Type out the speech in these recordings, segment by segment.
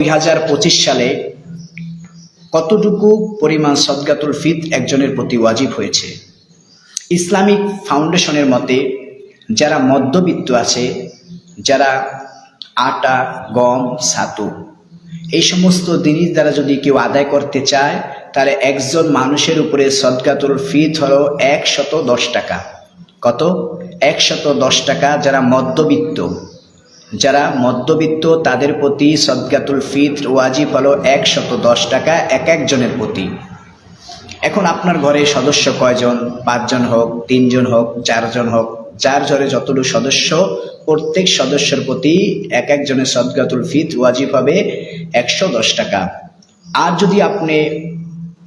দুই হাজার পঁচিশ সালে কতটুকু পরিমাণ সদগাতুল ফিত একজনের প্রতি ওয়াজিব হয়েছে? ইসলামিক ফাউন্ডেশনের মতে, যারা মধ্যবিত্ত আছে, যারা আটা, গম, ছাতু, এই সমস্ত জিনিস দ্বারা যদি কেউ আদায় করতে চায়, তাহলে একজন মানুষের উপরে সদগাতুল ফিত হলো একশত দশ টাকা। কত? একশত দশ টাকা যারা মধ্যবিত্ত। যারা মধ্যবিত্ত, তাদের প্রতি সদগাতুল ফিত্র ওয়াজিব হলো একশত দশ টাকা এক একজনের প্রতি। এখন আপনার ঘরে সদস্য কয়জন? পাঁচজন হোক, তিনজন হোক, চারজন হোক, যার ঘরে যতটুকু সদস্য, প্রত্যেক সদস্যের প্রতি এক একজনের সদগাতুল ফিত ওয়াজিব হবে একশো দশ টাকা। আর যদি আপনি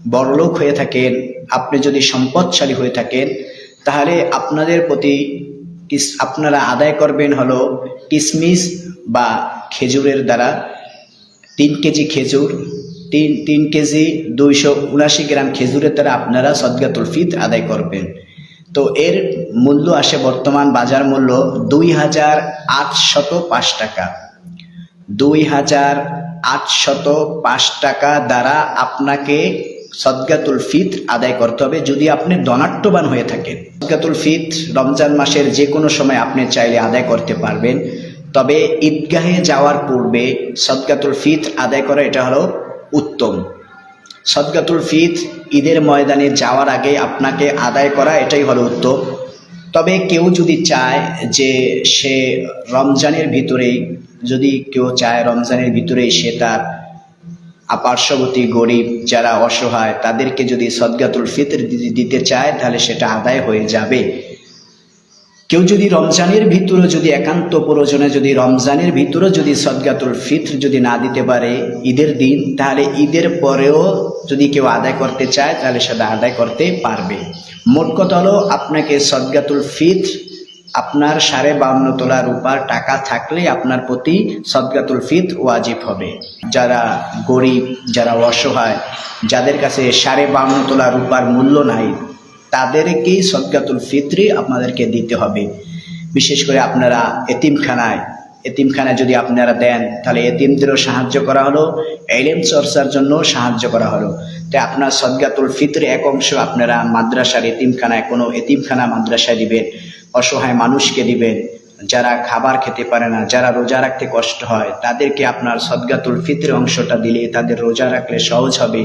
বড়লোক হয়ে থাকেন, আপনি যদি সম্পদশালী হয়ে থাকেন, তাহলে আপনাদের প্রতি আপনারা আদায় করবেন হলো কিসমিস বা খেজুরের দ্বারা তিন কেজি খেজুর, তিন তিন কেজি দুইশো উনাশি গ্রাম খেজুরের দ্বারা আপনারা সদগাতুল ফিত আদায় করবেন। তো এর মূল্য আসে বর্তমান বাজার মূল্য দুই হাজার আটশত পাঁচ টাকা। দুই হাজার আটশত পাঁচ টাকা দ্বারা আপনাকে সদগাতুল ফিত আদায় করতে হবে যদি আপনি ধনাট্যবান হয়ে থাকেন। সদগাতুল ফিত রমজান মাসের যে কোনো সময় আপনি চাইলে আদায় করতে পারবেন। তবে ঈদগাহে যাওয়ার পূর্বে সদগাতুল ফিত আদায় করা এটা হলো উত্তম। সদগাতুল ফিত ঈদের ময়দানে যাওয়ার আগে আপনাকে আদায় করা এটাই হলো উত্তম। তবে কেউ যদি চায় যে সে রমজানের ভিতরেই, যদি কেউ চায় রমজানের ভিতরেই সে তার পার্শ্ববর্তী গরিব যারা অসহায়, তাদেরকে যদি সদগাতুল ফিতর দিতে চায়, তাহলে সেটা আদায় হয়ে যাবে। কেউ যদি রমজানের ভিতরে যদি একান্ত প্রয়োজনে যদি রমজানের ভিতরে যদি সদগাতুল ফিত্র যদি না দিতে পারে ঈদের দিন, তাহলে ঈদের পরেও যদি কেউ আদায় করতে চায়, তাহলে সেটা আদায় করতে পারবে। মোট কথা হলো, আপনাকে সদগাতুল ফিত্র আপনার সাড়ে বাউন্ন তোলা রূপার টাকা থাকলে আপনার প্রতি সদগাতুল ফিত ওয়াজিব হবে। যারা গরিব, যারা অসহায়, যাদের কাছে সাড়ে বাউন্ন তোলা রূপার মূল্য নাই, তাদেরকেই সদগাতুল ফিত্রি আপনাদেরকে দিতে হবে। বিশেষ করে আপনারা এতিমখানায় এতিমখানায় যদি আপনারা দেন, তাহলে এতিমদেরও সাহায্য করা হলো, এলেম চর্চার জন্য সাহায্য করা হলো। তাই আপনার সদগাতুল ফিত্রে এক অংশ আপনারা মাদ্রাসার এতিমখানায়, কোনো এতিমখানা মাদ্রাসায় দিবেন। অসহায় মানুষকে দিবেন। যারা খাবার খেতে পারে না, যারা রোজা রাখতে কষ্ট হয়, তাদেরকে আপনার সদগাতুল ফিতরে অংশটা দিলে তাদের রোজা রাখলে সহজ হবে।